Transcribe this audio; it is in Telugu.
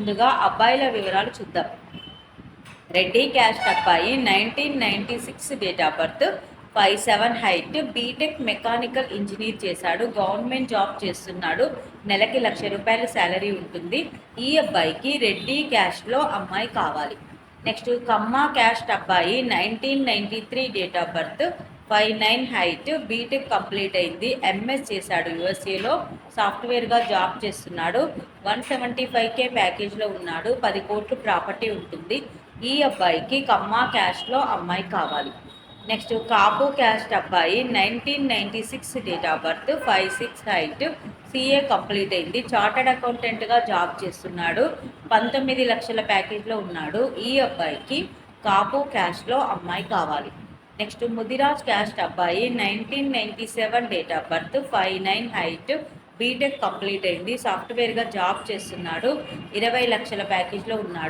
ముందుగా అబ్బాయిల వివరాలు చూద్దాం. రెడ్డి క్యాస్ట్ అబ్బాయి nineteen ninety six date of birth five seven height. BTech mechanical engineer చేశాడు. గవర్నమెంట్ జాబ్ చేస్తున్నాడు. నెలకి లక్ష రూపాయల శాలరీ ఉంటుంది. ఈ అబ్బాయికి రెడ్డి క్యాస్ట్లో అమ్మాయి కావాలి. నెక్స్ట్ కమ్మ క్యాస్ట్ అబ్బాయి nineteen ninety three date of birth five nine height BTech complete అయింది. ఎంఎస్ చేశాడు యుఎస్ఏలో సాఫ్ట్వేర్గా జాబ్ చేస్తున్నాడు. వన్ సెవెంటీ ఫైవ్ కే ప్యాకేజ్లో ఉన్నాడు. పది కోట్లు ప్రాపర్టీ ఉంటుంది. ఈ అబ్బాయికి కమ్మ క్యాస్ట్లో అమ్మాయి కావాలి. నెక్స్ట్ కాపు క్యాస్ట్ అబ్బాయి nineteen ninety six date of birth five six height CA complete అయింది. చార్టర్డ్ అకౌంటెంట్గా జాబ్ చేస్తున్నాడు. పంతొమ్మిది లక్షల ప్యాకేజ్లో ఉన్నాడు. ఈ అబ్బాయికి కాపు క్యాష్లో అమ్మాయి కావాలి. నెక్స్ట్ ముదిరాజ్ క్యాస్ట్ అబ్బాయి nineteen ninety seven date of birth five nine height BTech complete అయింది. సాఫ్ట్వేర్గా జాబ్ చేస్తున్నాడు. ఇరవై లక్షల ప్యాకేజ్లో ఉన్నాడు.